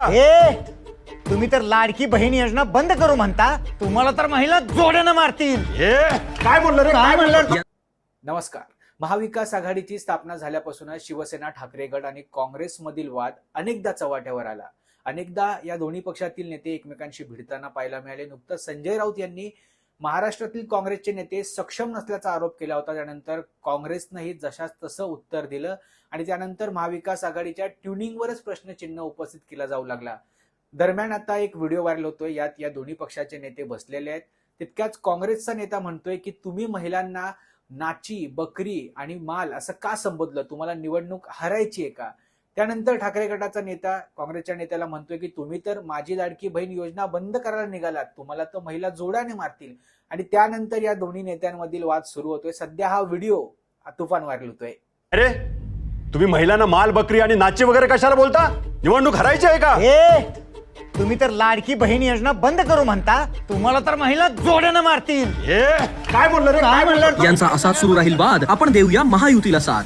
ए तुम्ही तर लाडकी बहीण योजना बंद करू म्हणता. तुम्हाला तर महिला जोड्यानं मारतील. हे? काय बोललं रे? काय म्हणलं? नमस्कार. महाविकास आघाडीची स्थापना झाल्यापासूनच शिवसेना ठाकरे गट आणि काँग्रेसमधील वाद अनेकदा चव्हाट्यावर आला. अनेकदा या दोन्ही पक्षातील नेते एकमेकांशी भिडताना पाहायला मिळाले. नुकतंच संजय राऊत यांनी महाराष्ट्रातील काँग्रेसचे नेते सक्षम नसल्याचा आरोप केला होता. त्यानंतर काँग्रेसनंही जशास तसं उत्तर दिलं आणि त्यानंतर महाविकास आघाडीच्या ट्युनिंगवरच प्रश्नचिन्ह उपस्थित केला जाऊ लागला. दरम्यान आता एक व्हिडिओ व्हायरल होतोय. यात या दोन्ही पक्षाचे नेते बसलेले आहेत. तितक्याच काँग्रेसचा नेता म्हणतोय की तुम्ही महिलांना नाची बकरी आणि माल असं का संबोधलं? तुम्हाला निवडणूक हरायची आहे का? त्यानंतर ठाकरे गटाचा नेता काँग्रेसच्या नेत्याला म्हणतोय की तुम्ही तर माझी लाडकी बहीण योजना बंद करायला निघालात. तुम्हाला तर महिला जोड्याने मारतील. आणि त्यानंतर या दोन्ही नेत्यांमधील वाद सुरू होतोय. सध्या हा व्हिडिओ तुफान व्हायरल होतोय. अरे तुम्ही महिलांना माल बकरी आणि नाची वगैरे कशाला बोलता? निवडणूक हरायची आहे का? ए तुम्ही तर लाडकी बहीण योजना बंद करू म्हणता. तुम्हाला तर महिला जोड्यानं मारतील. हे काय बोललं रे? काय म्हणलं? यांचा असाच सुरू राहील वाद. आपण देऊया महायुतीला साथ.